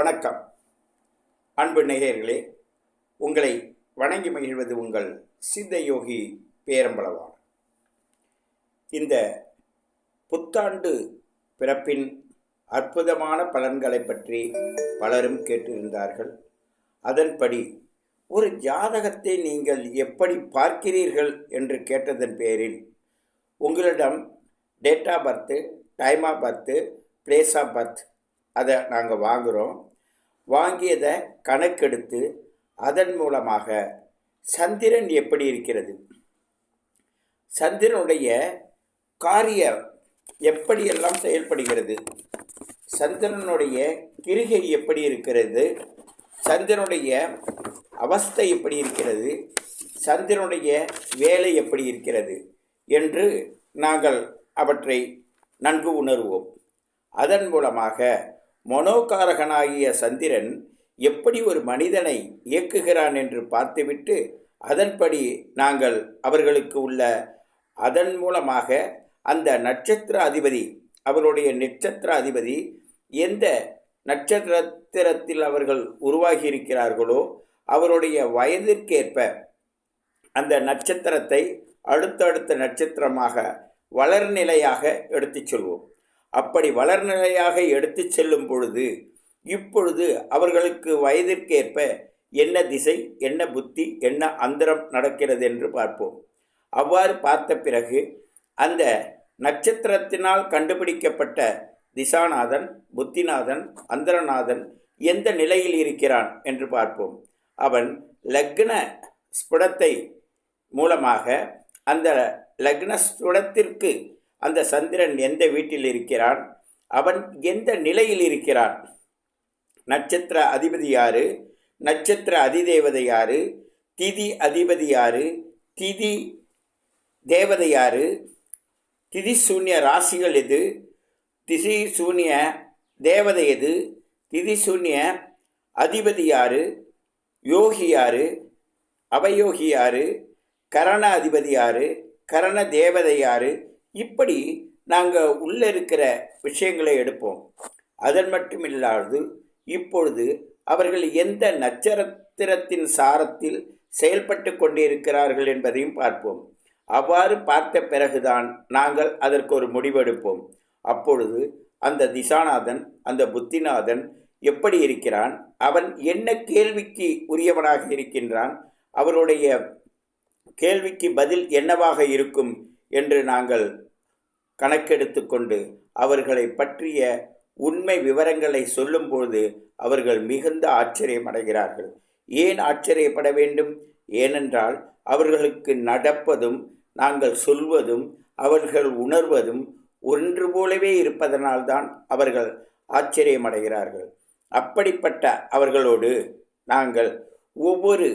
வணக்கம். அன்பு நேயர்களே உங்களை வணங்கி மகிழ்வது உங்கள் சித்த யோகி பேரம்பளவான் இந்த புத்தாண்டு பிறப்பின் அற்புதமான பலன்களை பற்றி பலரும் கேட்டிருந்தார்கள். அதன்படி ஒரு ஜாதகத்தை நீங்கள் எப்படி பார்க்கிறீர்கள் என்று கேட்டதன் பேரில் உங்களிடம் date of birth time of birth place of birth அதை நாங்கள் வாங்குகிறோம் வாங்கியதை கணக்கெடுத்து அதன் மூலமாக சந்திரன் எப்படி இருக்கிறது? சந்திரனுடைய காரியம் எப்படியெல்லாம் செயல்படுகிறது? சந்திரனுடைய கிரிகை எப்படி இருக்கிறது? சந்திரனுடைய அவஸ்தை எப்படி இருக்கிறது? சந்திரனுடைய வேலை எப்படி இருக்கிறது? என்று நாங்கள் அவற்றை நன்கு உணர்வோம். அதன் மூலமாக மனோகாரகனாகிய சந்திரன் எப்படி ஒரு மனிதனை இயக்குகிறான் என்று பார்த்துவிட்டு அதன்படி நாங்கள் அவர்களுக்கு உள்ள அதன் மூலமாக அந்த நட்சத்திர அதிபதி அவருடைய நட்சத்திர அதிபதி எந்த நட்சத்திரத்தில் அவர்கள் உருவாகி இருக்கிறார்களோ அவருடைய வயதிற்கேற்ப அந்த நட்சத்திரத்தை அடுத்தடுத்த நட்சத்திரமாக வளர்நிலையாக எடுத்துச் சொல்வோம். அப்படி வளர்நிலையாக எடுத்துச் செல்லும் பொழுது இப்பொழுது அவர்களுக்கு வயதிற்கேற்ப என்ன திசை என்ன புத்தி என்ன அந்தரம் நடக்கிறது என்று பார்ப்போம். அவ்வாறு பார்த்த பிறகு அந்த நட்சத்திரத்தினால் கண்டுபிடிக்கப்பட்ட திசாநாதன் புத்திநாதன் அந்தரநாதன் எந்த நிலையில் இருக்கிறான் என்று பார்ப்போம். அவன் லக்ன ஸ்புடத்தை மூலமாக அந்த லக்ன ஸ்புடத்திற்கு அந்த சந்திரன் எந்த வீட்டில் இருக்கிறான்? அவன் எந்த நிலையில் இருக்கிறான்? நட்சத்திர அதிபதி யாரு? நட்சத்திர அதிதேவதை யாரு? திதி அதிபதி யாரு? திதி தேவதை யாரு? திதி சூன்ய ராசிகள் எது? திசி சூன்ய தேவதை எது? திதி சூன்ய அதிபதி யாரு? யோகி யாரு? அவயோகி யாரு? கரண அதிபதி யாரு? கரண தேவதை யாரு? இப்படி நாங்கள் உள்ளே இருக்கிற விஷயங்களை எடுப்போம். அதன் மட்டும் இல்லாது இப்பொழுது அவர்கள் எந்த நட்சத்திரத்தின் சாரத்தில் செயல்பட்டு கொண்டிருக்கிறார்கள் என்பதையும் பார்ப்போம். அவ்வாறு பார்த்த பிறகுதான் நாங்கள் அதற்கு ஒரு முடிவெடுப்போம். அப்பொழுது அந்த திசாநாதன் அந்த புத்திநாதன் எப்படி இருக்கிறான்? அவன் என்ன கேள்விக்கு உரியவனாக இருக்கின்றான்? அவருடைய கேள்விக்கு பதில் என்னவாக இருக்கும்? என்று நாங்கள் கணக்கெடுத்து கொண்டு அவர்களை பற்றிய உண்மை விவரங்களை சொல்லும்போது அவர்கள் மிகுந்த ஆச்சரியம் அடைகிறார்கள். ஏன் ஆச்சரியப்பட வேண்டும்? ஏனென்றால் அவர்களுக்கு நடப்பதும் நாங்கள் சொல்வதும் அவர்கள் உணர்வதும் ஒன்று போலவே இருப்பதனால்தான் அவர்கள் ஆச்சரியமடைகிறார்கள் அப்படிப்பட்ட அவர்களோடு நாங்கள் ஒவ்வொரு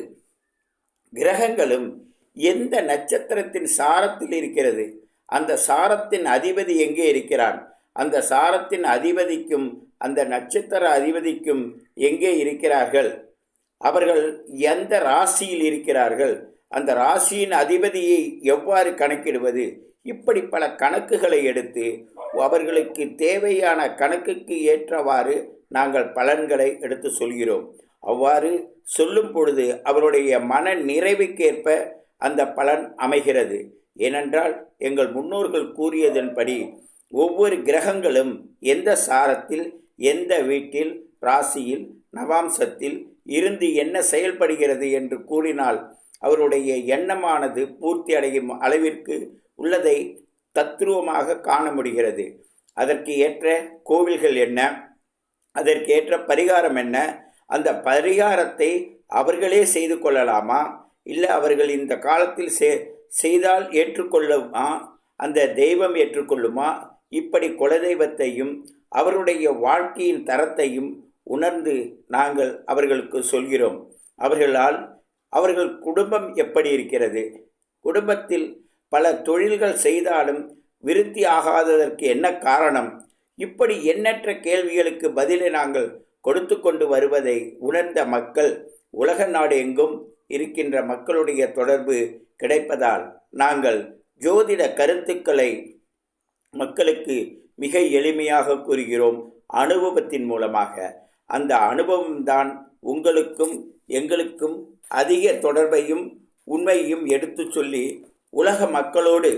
கிரகங்களும் எந்த நட்சத்திரத்தின் சாரத்தில் இருக்கிறது? அந்த சாரத்தின் அதிபதி எங்கே இருக்கிறான் அந்த சாரத்தின் அதிபதிக்கும் அந்த நட்சத்திர அதிபதிக்கும் எங்கே இருக்கிறார்கள்? அவர்கள் எந்த ராசியில் இருக்கிறார்கள்? அந்த ராசியின் அதிபதியை எவ்வாறு கணக்கிடுவது? இப்படி பல கணக்குகளை எடுத்து அவர்களுக்கு தேவையான கணக்குக்கு ஏற்றவாறு நாங்கள் பலன்களை எடுத்து சொல்கிறோம். அவ்வாறு சொல்லும் பொழுது அவருடைய மன நிறைவுக்கேற்ப அந்த பலன் அமைகிறது. ஏனென்றால் எங்கள் முன்னோர்கள் கூறியதன்படி ஒவ்வொரு கிரகங்களும் எந்த சாரத்தில் எந்த வீட்டில் ராசியில் நவாம்சத்தில் இருந்து என்ன செயல்படுகிறது என்று கூறினால் அவருடைய எண்ணமானது பூர்த்தி அடையும் அளவிற்கு உள்ளதை தத்ரூபமாக காண முடிகிறது. அதற்கு ஏற்ற கோவில்கள் என்ன? அதற்கு ஏற்ற பரிகாரம் என்ன? அந்த பரிகாரத்தை அவர்களே செய்து கொள்ளலாமா? இல்லை அவர்கள் இந்த காலத்தில் செ செய்தால் ஏற்றுக்கொள்ளுமா? அந்த தெய்வம் ஏற்றுக்கொள்ளுமா? இப்படி குலதெய்வத்தையும் அவருடைய வாழ்க்கையின் தரத்தையும் உணர்ந்து நாங்கள் அவர்களுக்கு சொல்கிறோம். அவர்களால் அவர்கள் குடும்பம் எப்படி இருக்கிறது? குடும்பத்தில் பல தொழில்கள் செய்தாலும் விருத்தி ஆகாததற்கு என்ன காரணம்? இப்படி எண்ணற்ற கேள்விகளுக்கு பதிலை நாங்கள் கொடுத்து கொண்டு வருவதை உணர்ந்த மக்கள் உலக நாடு எங்கும் இருக்கின்ற மக்களுடைய தொடர்பு கிடைப்பதால் நாங்கள் ஜோதிட கருத்துக்களை மக்களுக்கு மிக எளிமையாக கூறுகிறோம் அனுபவத்தின் மூலமாக. அந்த அனுபவம்தான் உங்களுக்கும் எங்களுக்கும் அதிக தொடர்பையும் உண்மையும் எடுத்துச் சொல்லி உலக மக்களோடு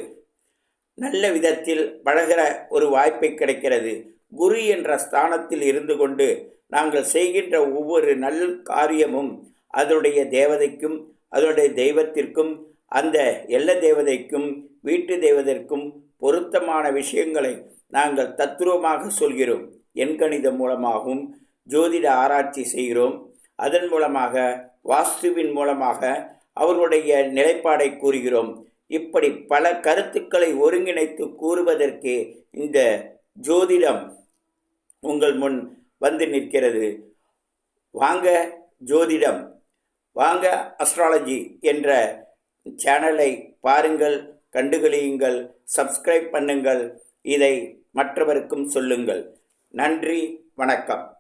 நல்ல விதத்தில் பழகிற ஒரு வாய்ப்பை கிடைக்கிறது. குரு என்ற ஸ்தானத்தில் இருந்து கொண்டு நாங்கள் செய்கின்ற ஒவ்வொரு நல் காரியமும் அதனுடைய தேவதைக்கும் அதனுடைய தெய்வத்திற்கும் அந்த எல்ல தேவதைக்கும் வீட்டு தெய்வதற்கும் பொருத்தமான விஷயங்களை நாங்கள் தத்துருவமாக சொல்கிறோம். எண்கணிதம் மூலமாகவும் ஜோதிட ஆராய்ச்சி செய்கிறோம். அதன் மூலமாக வாஸ்துவின் மூலமாக அவர்களுடைய நிலைப்பாடை கூறுகிறோம். இப்படி பல கருத்துக்களை ஒருங்கிணைத்து கூறுவதற்கு இந்த ஜோதிடம் உங்கள் முன் வந்து நிற்கிறது. வாங்க ஜோதிடம் வாங்க அஸ்ட்ராலஜி என்ற சேனலை பாருங்கள் கண்டுகளியுங்கள் சப்ஸ்கிரைப் பண்ணுங்கள். இதை மற்றவருக்கும் சொல்லுங்கள். நன்றி வணக்கம்.